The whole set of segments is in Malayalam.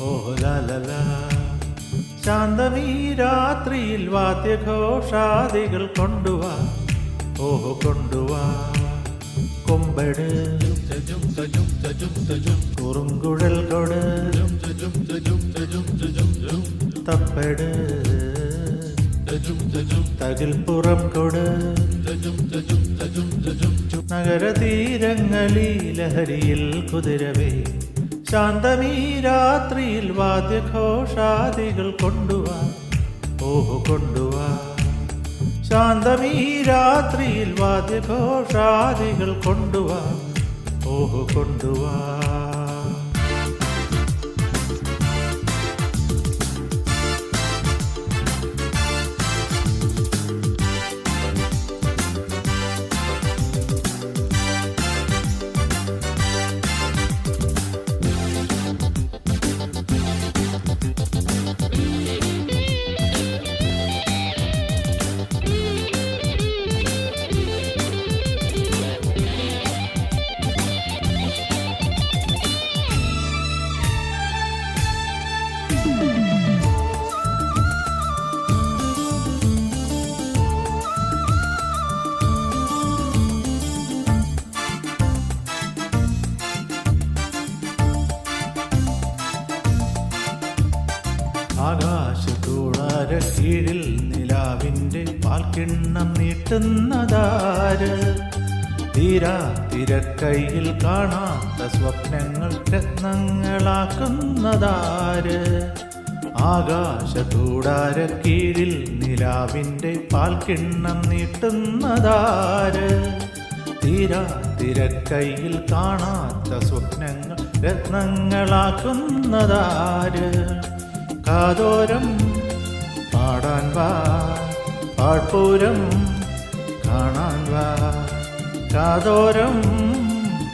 ഓ വാദ്യഘോഷാദികൾ കൊണ്ടുവാ ഓഹോ കൊണ്ടുവാ കൊമ്പട് കുറുങ്കുഴൽ കൊട് തപ്പട് തകിൽപ്പുറം കൊട്. നഗരതീരങ്ങളിൽ ലഹരിയിൽ കുതിരവേ. ശാന്തമീ രാത്രിയിൽ വാദ്യഘോഷാദികൾ കൊണ്ടുവാ. ഓഹോ കൊണ്ടുവാ. ശാന്തമീ രാത്രിയിൽ വാദ്യഘോഷാദികൾ കൊണ്ടുവാ. ഓഹോ കൊണ്ടുവാ. കീഴിൽ നിലാവിന്റെ പാൽക്കിണ്ണം നീട്ടുന്നതാര്? തീരാ തിരക്കൈയിൽ കാണാത്ത സ്വപ്നങ്ങൾ രത്നങ്ങളാക്കുന്നതാര്? ആകാശത്തൂടാര കീഴിൽ നിലാവിന്റെ പാൽക്കിണ്ണം നീട്ടുന്നതാര്? തീരാ തിരക്കൈയിൽ കാണാത്ത സ്വപ്നങ്ങൾ രത്നങ്ങളാക്കുന്നതാര്? കാതോരം കാണാൻ വാ. പാഴ്പൂരം കാണാൻ വാ. കാതോരം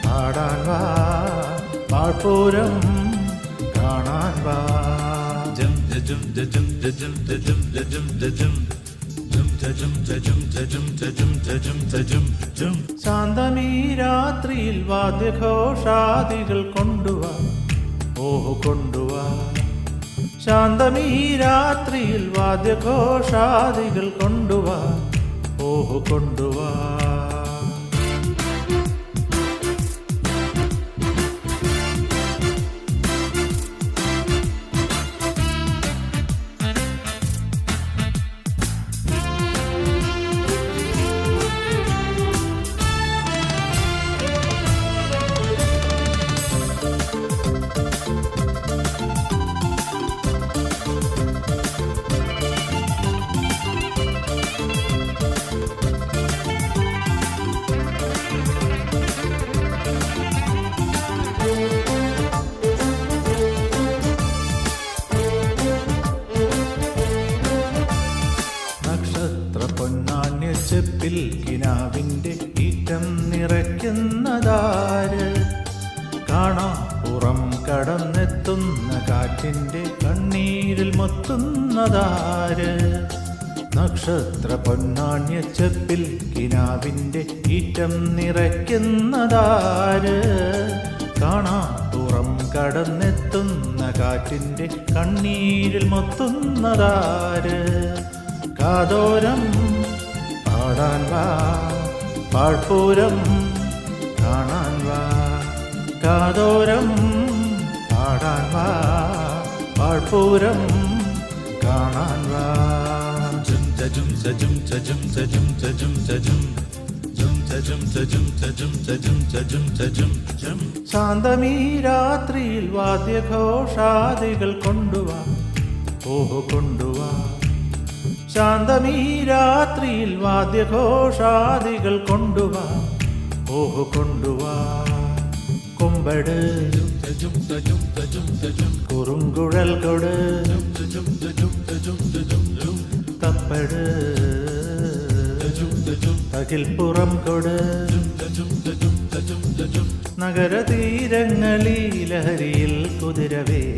പാടാൻ വാ. പാഴ്പൂരം കാണാൻ വാ. ജം ജും ജും ജും ജും ജും ജും. രാത്രിയിൽ വാദ്യഘോഷാദികൾ കൊണ്ടുവാ. ഓഹോ കൊണ്ടുവാ. ശാന്തമീ രാത്രിയിൽ വാദ്യഘോഷാദികൾ കൊണ്ടുവാ ഓഹോ കൊണ്ടുവാ. കിനാവിന്റെ ഈറ്റം നിറയ്ക്കുന്നതാര്? കാണാ പുറം കടന്നെത്തുന്ന കാറ്റിന്റെ കണ്ണീരിൽ മൊത്തുന്നതാര്? നക്ഷത്ര പൊന്നാണ്യ ചെപ്പിൽ കിനാവിന്റെ ഈറ്റം നിറയ്ക്കുന്നതാര്? കാണാ പുറം കടന്നെത്തുന്ന കാറ്റിന്റെ കണ്ണീരിൽ മൊത്തുന്നതാര്? കാതോരം പാടാൻ വാ. പാഴ്പൂരം കാണാൻ വാ. കാതോരം പാടാൻ വാ. പാഴ്പൂരം കാണാൻ വാ. ജും ജും ജും ജും ജും ജും ജും ശാന്തമീ രാത്രിയിൽ വാദ്യഘോഷാദികൾ കൊണ്ടുവാ. ഓഹോ കൊണ്ടുവാ. ശാന്തമീ രാത്രിയിൽ വാദ്യഘോഷാദികൾ കൊണ്ടുവാ. ഓഹോ കൊണ്ടുവാ. കൊമ്പട്. കുറുങ്കുഴൽ കൊട് തപ്പട്. തകിൽപ്പുറം കൊട് നഗരതീരങ്ങളീ ലഹരിയിൽ കുതിരവേ.